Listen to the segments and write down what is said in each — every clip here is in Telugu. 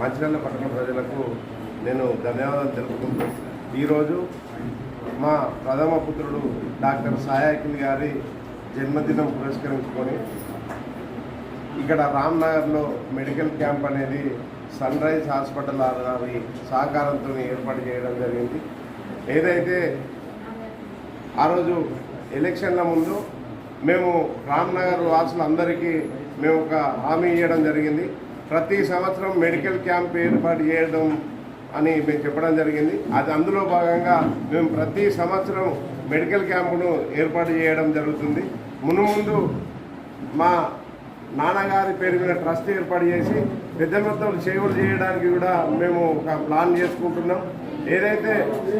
మంచిర్యాల పట్టణ ప్రజలకు నేను ధన్యవాదాలు తెలుపుకుంటూ ఈరోజు మా ప్రథమ పుత్రుడు డాక్టర్ సాయాకిల్ గారి జన్మదినం పురస్కరించుకొని ఇక్కడ రామ్నగర్లో మెడికల్ క్యాంప్ అనేది సన్ రైజ్ హాస్పిటల్ వారి సహకారంతో ఏర్పాటు చేయడం జరిగింది. ఏదైతే ఆ రోజు ఎలక్షన్ల ముందు మేము రామ్నగర్ వాసులందరికీ మేము ఒక హామీ ఇవ్వడం జరిగింది. ప్రతి సంవత్సరం మెడికల్ క్యాంప్ ఏర్పాటు చేయడం అని మేము చెప్పడం జరిగింది. అది అందులో భాగంగా మేము ప్రతి సంవత్సరం మెడికల్ క్యాంపును ఏర్పాటు చేయడం జరుగుతుంది. మునుముందు మా నాన్నగారి పేరు మీద ట్రస్ట్ ఏర్పాటు చేసి పెద్ద మొత్తం సేవలు చేయడానికి కూడా మేము ఒక ప్లాన్ చేసుకుంటున్నాం. ఏదైతే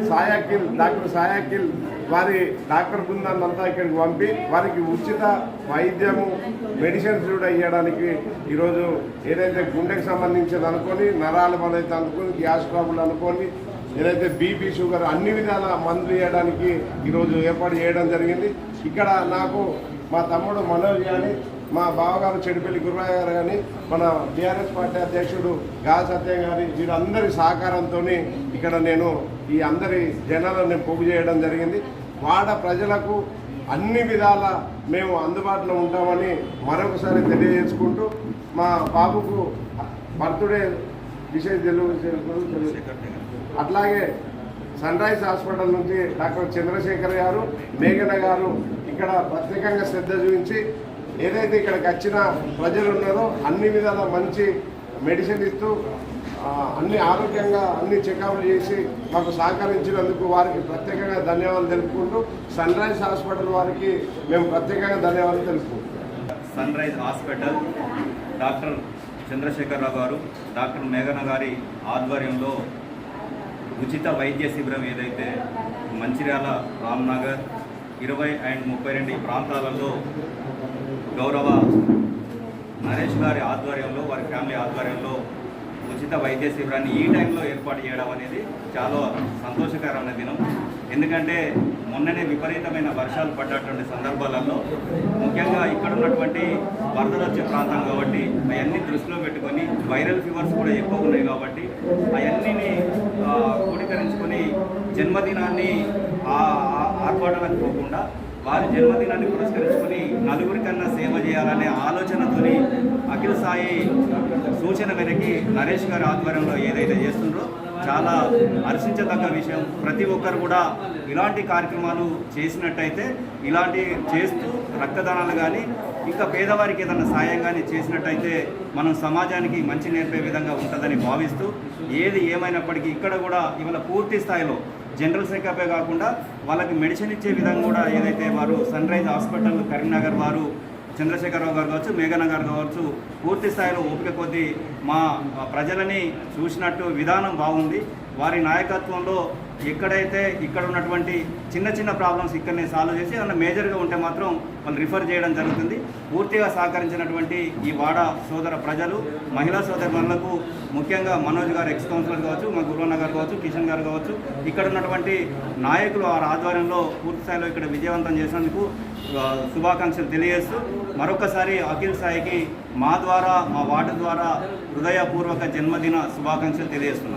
సాయాకిల్ డాక్టర్ సాయాకిల్ వారి డాక్టర్ బృందాన్ని అంతా ఇక్కడికి పంపి వారికి ఉచిత వైద్యము మెడిసిన్స్ కూడా ఇవ్వడానికి ఈరోజు ఏదైతే గుండెకు సంబంధించింది అనుకొని నరాలు బలైతే అనుకొని గ్యాస్ ప్రాబ్లం అనుకొని ఏదైతే బీపీ షుగర్ అన్ని విధాల మందులు వేయడానికి ఈరోజు ఏర్పాటు చేయడం జరిగింది. ఇక్కడ నాకు మా తమ్ముడు మనోజ్ కానీ మా బావగారు చెడిపల్లి గురురాయ గారు కానీ మన టీఆర్ఎస్ పార్టీ అధ్యక్షుడు గా సత్యం గారి వీరందరి సహకారంతో ఇక్కడ నేను ఈ అందరి జనాలను నేను పోగు చేయడం జరిగింది. వాడ ప్రజలకు అన్ని విధాల మేము అందుబాటులో ఉంటామని మరొకసారి తెలియజేసుకుంటూ మా బాబుకు బర్త్డే విశేష తెలుగు అట్లాగే సన్ రైజ్ హాస్పిటల్ నుంచి డాక్టర్ చంద్రశేఖర్ గారు మేఘన గారు ఇక్కడ ప్రత్యేకంగా శ్రద్ధ చూపించి ఏదైతే ఇక్కడికి వచ్చిన ప్రజలు ఉన్నారో అన్ని విధాల మంచి మెడిసిన్ ఇస్తూ అన్ని ఆరోగ్యంగా అన్ని చెకప్లు చేసి మాకు సహకరించినందుకు వారికి ప్రత్యేకంగా ధన్యవాదాలు తెలుపుకుంటూ సన్ రైజ్ హాస్పిటల్ వారికి మేము ప్రత్యేకంగా ధన్యవాదాలు తెలుపుకుంటాం sunrise hospital doctor Chandrasekhar Rao garu doctor మేఘన గారి ఆధ్వర్యంలో ఉచిత వైద్య శిబిరం ఏదైతే మంచిర్యాల రామ్నగర్ ఇరవై అండ్ ముప్పై రెండు ప్రాంతాలలో గౌరవ నరేష్ గారి ఆధ్వర్యంలో వారి ఫ్యామిలీ ఆధ్వర్యంలో ఉచిత వైద్య శిబిరాన్ని ఈ టైంలో ఏర్పాటు చేయడం అనేది చాలా సంతోషకరమైన దినం. ఎందుకంటే మొన్ననే విపరీతమైన వర్షాలు పడ్డటువంటి సందర్భాలలో ముఖ్యంగా ఇక్కడ ఉన్నటువంటి వరదలు వచ్చే ప్రాంతం కాబట్టి అవన్నీ దృష్టిలో పెట్టుకొని వైరల్ ఫీవర్స్ కూడా ఎక్కువ ఉన్నాయి కాబట్టి అవన్నీ క్రోడీకరించుకొని జన్మదినాన్ని ఆ ఆర్భాటాలకు పోకుండా వారి జన్మదినాన్ని పురస్కరించుకొని నలుగురికన్నా సేవ చేయాలనే ఆలోచనతోని అఖిల సాయి సూచన మేరకి నరేష్ గారి ఆధ్వర్యంలో ఏదైతే చేస్తుండ్రో చాలా హర్షించదగ్గ విషయం. ప్రతి ఒక్కరు కూడా ఇలాంటి కార్యక్రమాలు చేసినట్టయితే ఇలాంటి చేస్తూ రక్తదానాలు కానీ ఇంకా పేదవారికి ఏదైనా సాయం కానీ చేసినట్టయితే మనం సమాజానికి మంచి నేర్పే విధంగా ఉంటుందని భావిస్తూ ఏది ఏమైనప్పటికీ ఇక్కడ కూడా ఇవాళ పూర్తి స్థాయిలో జనరల్ చెకపే కాకుండా వాళ్ళకి మెడిసిన్ ఇచ్చే విధంగా కూడా ఏదైతే వారు సన్ రైజ్ హాస్పిటల్ కరీంనగర్ వారు చంద్రశేఖరరావు గారు కావచ్చు మేఘన గారు కావచ్చు పూర్తి స్థాయిలో ఓపిక కొద్దీ మా ప్రజలని చూసినట్టు విధానం బాగుంది. వారి నాయకత్వంలో ఎక్కడైతే ఇక్కడ ఉన్నటువంటి చిన్న చిన్న ప్రాబ్లమ్స్ ఇక్కడనే సాల్వ్ చేసి ఏమన్నా మేజర్గా ఉంటే మాత్రం వాళ్ళు రిఫర్ చేయడం జరుగుతుంది. పూర్తిగా సహకరించినటువంటి ఈ వాడ సోదర ప్రజలు మహిళా సోదరులకు ముఖ్యంగా మనోజ్ గారు ఎక్స్ కౌన్సిలర్ కావచ్చు మా గురువన్న గారు కావచ్చు కిషన్ గారు కావచ్చు ఇక్కడ ఉన్నటువంటి నాయకులు వారి ఆధ్వర్యంలో పూర్తి స్థాయిలో ఇక్కడ విజయవంతం చేసినందుకు శుభాకాంక్షలు తెలియజేస్తూ మరొకసారి అఖిల్ సాయికి మా ద్వారా మా వార్డు ద్వారా హృదయపూర్వక జన్మదిన శుభాకాంక్షలు తెలియజేస్తున్నాం.